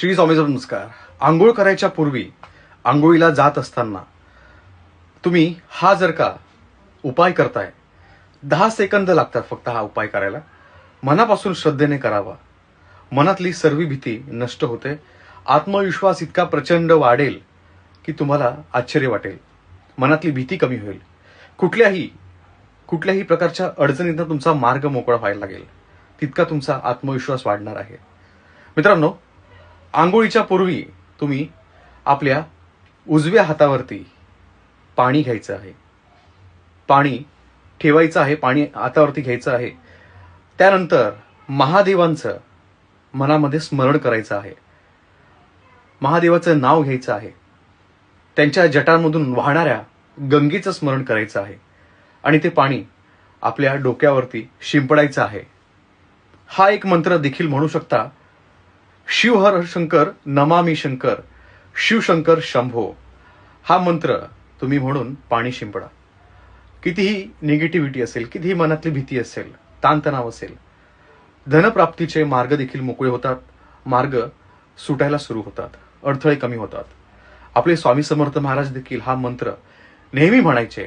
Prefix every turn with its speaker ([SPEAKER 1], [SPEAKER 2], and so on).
[SPEAKER 1] श्री स्वामी नमस्कार. आंघोळ करायच्या पूर्वी आंघोळीला जात असताना तुम्ही हा जर का उपाय करताय दहा सेकंद लागतात फक्त हा उपाय करायला. मनापासून श्रद्धेने करावा. मनातली सर्व भीती नष्ट होते. आत्मविश्वास इतका प्रचंड वाढेल की तुम्हाला आश्चर्य वाटेल. मनातली भीती कमी होईल. कुठल्याही कुठल्याही प्रकारच्या अडचणींना तुमचा मार्ग मोकळा व्हायला लागेल. तितका तुमचा आत्मविश्वास वाढणार आहे. मित्रांनो आंघोळीच्या पूर्वी तुम्ही आपल्या उजव्या हातावरती पाणी घ्यायचं आहे. पाणी ठेवायचं आहे पाणी हातावरती घ्यायचं आहे. त्यानंतर महादेवांचं मनामध्ये स्मरण करायचं आहे. महादेवाचं नाव घ्यायचं आहे. त्यांच्या जटांमधून वाहणाऱ्या गंगेचं स्मरण करायचं आहे. आणि ते पाणी आपल्या डोक्यावरती शिंपडायचं आहे. हा एक मंत्र देखील म्हणू शकता शिवहर शंकर नमामी शंकर शिवशंकर शंभो. हा मंत्र तुम्ही म्हणून पाणी शिंपडा. कितीही निगेटिव्हिटी असेल कितीही मनातली भीती असेल ताणतणाव असेल धनप्राप्तीचे मार्ग देखील मोकळे होतात मार्ग सुटायला सुरू होतात अडथळे कमी होतात. आपले स्वामी समर्थ महाराज देखील हा मंत्र नेहमी म्हणायचे